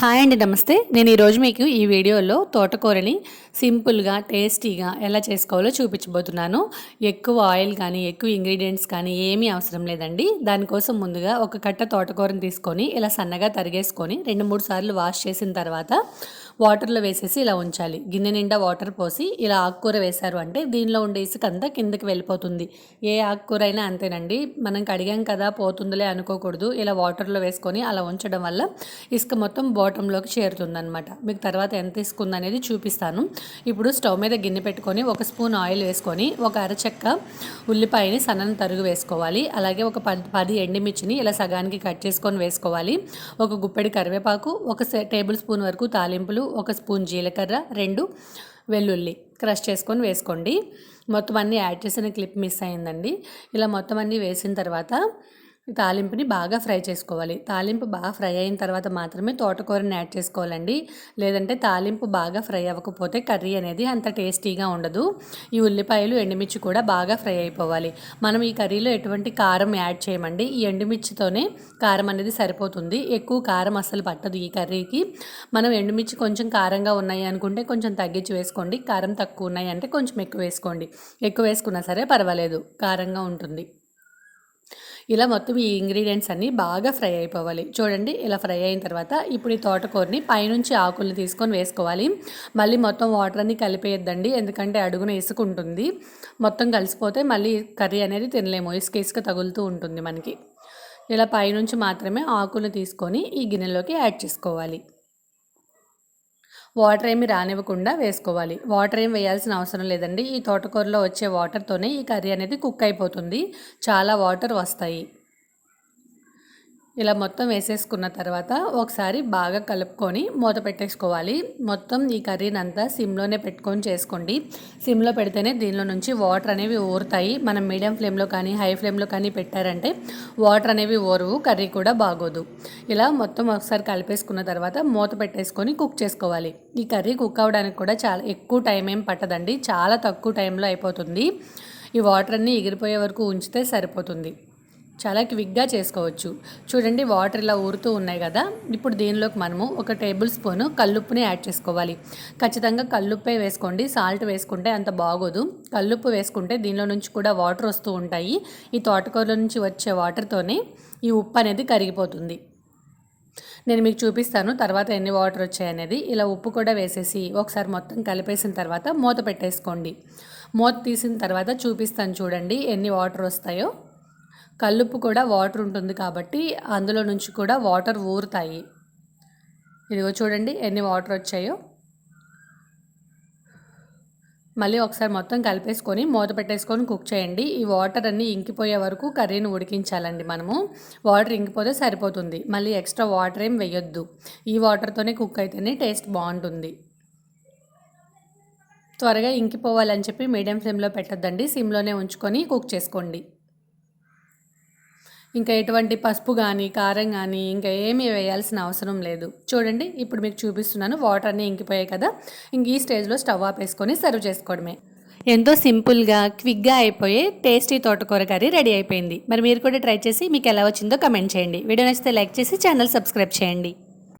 Hi అండి నమస్తే. నేను ఈరోజు మీకు ఈ వీడియోలో తోటకూరని సింపుల్గా టేస్టీగా ఎలా చేసుకోవాలో చూపించబోతున్నాను. ఎక్కువ ఆయిల్ కానీ ఎక్కువ ఇంగ్రీడియంట్స్ కానీ ఏమీ అవసరం లేదండి. దానికోసం ముందుగా ఒక కట్ట తోటకూరని తీసుకొని ఇలా సన్నగా తరిగేసుకొని రెండు మూడు సార్లు వాష్ చేసిన తర్వాత వాటర్లో వేసేసి ఇలా ఉంచాలి. గిన్నె నిండా వాటర్ పోసి ఇలా ఆకుకూర వేశారు అంటే దీనిలో ఉండే ఇసుక అంతా కిందకి వెళ్ళిపోతుంది. ఏ ఆకుకూర అయినా అంతేనండి. మనం కడిగాం కదా పోతుందిలే అనుకోకూడదు. ఇలా వాటర్లో వేసుకొని అలా ఉంచడం వల్ల ఇసుక మొత్తం బాటంలోకి చేరుతుందనమాట మీకు తర్వాత ఎంత ఇసుక ఉందనేది చూపిస్తాను. ఇప్పుడు స్టవ్ మీద గిన్నె పెట్టుకొని ఒక స్పూన్ ఆయిల్ వేసుకొని ఒక అరచెక్క ఉల్లిపాయని సన్నని తరుగు వేసుకోవాలి. అలాగే ఒక పది పది ఎండిమిర్చిని ఇలా సగానికి కట్ చేసుకొని వేసుకోవాలి. ఒక గుప్పెడి కరివేపాకు ఒక టేబుల్ స్పూన్ వరకు తాలింపులు ఒక స్పూన్ జీలకర్ర రెండు వెల్లుల్లి క్రష్ చేసుకొని వేసుకోండి. మొత్తం అన్నీ యాడ్ చేసిన క్లిప్ మిస్ అయిందండి. ఇలా మొత్తం అన్నీ వేసిన తర్వాత తాలింపుని బాగా ఫ్రై చేసుకోవాలి. తాలింపు బాగా ఫ్రై అయిన తర్వాత మాత్రమే తోటకూరని యాడ్ చేసుకోవాలండి. లేదంటే తాలింపు బాగా ఫ్రై అవ్వకపోతే కర్రీ అనేది అంత టేస్టీగా ఉండదు. ఈ ఉల్లిపాయలు ఎండుమిర్చి కూడా బాగా ఫ్రై అయిపోవాలి. మనం ఈ కర్రీలో ఎటువంటి కారం యాడ్ చేయమండి. ఈ ఎండుమిర్చితోనే కారం అనేది సరిపోతుంది. ఎక్కువ కారం అస్సలు పట్టదు ఈ కర్రీకి. మనం ఎండుమిర్చి కొంచెం కారంగా ఉన్నాయి అనుకుంటే కొంచెం తగ్గించి వేసుకోండి. కారం తక్కువ ఉన్నాయి అంటే కొంచెం ఎక్కువ వేసుకోండి. ఎక్కువ వేసుకున్నా సరే పర్వాలేదు. కారంగా ఉంటుంది. ఇలా మొత్తం ఈ ఇంగ్రీడియంట్స్ అన్నీ బాగా ఫ్రై అయిపోవాలి. చూడండి ఇలా ఫ్రై అయిన తర్వాత ఇప్పుడు ఈ తోటకూరని పైనుంచి ఆకుల్ని తీసుకొని వేసుకోవాలి. మళ్ళీ మొత్తం వాటర్ అన్ని కలిపేయద్దండి ఎందుకంటే అడుగున ఇసుక ఉంటుంది. మొత్తం కలిసిపోతే మళ్ళీ కర్రీ అనేది తినలేము ఇసుక ఇసుక తగులుతూ ఉంటుంది మనకి. ఇలా పైనుంచి మాత్రమే ఆకులు తీసుకొని ఈ గిన్నెలోకి యాడ్ చేసుకోవాలి. వాటర్ ఏమి రానివ్వకుండా వేసుకోవాలి. వాటర్ ఏమి వేయాల్సిన అవసరం లేదండి. ఈ తోటకూరలో వచ్చే వాటర్తోనే ఈ కర్రీ అనేది కుక్ అయిపోతుంది. చాలా వాటర్ వస్తాయి. ఇలా మొత్తం వేసేసుకున్న తర్వాత ఒకసారి బాగా కలుపుకొని మూత పెట్టేసుకోవాలి. మొత్తం ఈ కర్రీని అంతా సిమ్లోనే పెట్టుకొని చేసుకోండి. సిమ్లో పెడితేనే దీనిలో నుంచి వాటర్ అనేవి ఊరుతాయి. మనం మీడియం ఫ్లేమ్లో కానీ హై ఫ్లేమ్లో కానీ పెట్టారంటే వాటర్ అనేవి ఊరువు కర్రీ కూడా బాగోదు. ఇలా మొత్తం ఒకసారి కలిపేసుకున్న తర్వాత మూత పెట్టేసుకొని కుక్ చేసుకోవాలి. ఈ కర్రీ కుక్ అవ్వడానికి కూడా చాలా ఎక్కువ టైం ఏం పట్టదండి. చాలా తక్కువ టైంలో అయిపోతుంది. ఈ వాటర్ అన్నీ ఎగిరిపోయే వరకు ఉంచితే సరిపోతుంది. చాలా క్విక్గా చేసుకోవచ్చు. చూడండి వాటర్ ఇలా ఊరుతూ ఉన్నాయి కదా. ఇప్పుడు దీనిలోకి మనము ఒక టేబుల్ స్పూన్ కల్లుప్పుని యాడ్ చేసుకోవాలి. ఖచ్చితంగా కల్లుప్పే వేసుకోండి. సాల్ట్ వేసుకుంటే అంత బాగోదు. కల్లుప్పు వేసుకుంటే దీనిలో నుంచి కూడా వాటర్ వస్తూ ఉంటాయి. ఈ తోటకూరలో నుంచి వచ్చే వాటర్తోనే ఈ ఉప్పు అనేది కరిగిపోతుంది. నేను మీకు చూపిస్తాను తర్వాత ఎన్ని వాటర్ వచ్చాయనేది ఇలా ఉప్పు కూడా వేసేసి ఒకసారి మొత్తం కలిపేసిన తర్వాత మూత పెట్టేసుకోండి. మూత తీసిన తర్వాత చూపిస్తాను చూడండి ఎన్ని వాటర్ వస్తాయో. కల్లుప్పు కూడా వాటర్ ఉంటుంది కాబట్టి అందులో నుంచి కూడా వాటర్ ఊరుతాయి. ఇదిగో చూడండి ఎన్ని వాటర్ వచ్చాయో. మళ్ళీ ఒకసారి మొత్తం కలిపేసుకొని మూత పెట్టేసుకొని కుక్ చేయండి. ఈ వాటర్ అన్నీ ఇంకిపోయే వరకు కర్రీని ఉడికించాలండి మనము. వాటర్ ఇంకిపోతే సరిపోతుంది. మళ్ళీ ఎక్స్ట్రా వాటర్ ఏం వేయొద్దు. ఈ వాటర్తోనే కుక్ అయితేనే టేస్ట్ బాగుంటుంది. త్వరగా ఇంకిపోవాలని చెప్పి మీడియం ఫ్లేమ్లో పెట్టద్దండి. సిమ్లోనే ఉంచుకొని కుక్ చేసుకోండి. ఇంకా ఎటువంటి పసుపు కానీ కారం కానీ ఇంకా ఏమీ వేయాల్సిన అవసరం లేదు. చూడండి ఇప్పుడు మీకు చూపిస్తున్నాను వాటర్ అన్నీ ఇంకిపోయాయి కదా. ఇంక ఈ స్టేజ్లో స్టవ్ ఆపేసుకొని సర్వ్ చేసుకోవడమే. ఎంతో సింపుల్గా క్విక్గా అయిపోయే టేస్టీ తోటకూర కర్రీ రెడీ అయిపోయింది. మరి మీరు కూడా ట్రై చేసి మీకు ఎలా వచ్చిందో కమెంట్ చేయండి. వీడియో నచ్చితే లైక్ చేసి ఛానల్ సబ్స్క్రైబ్ చేయండి.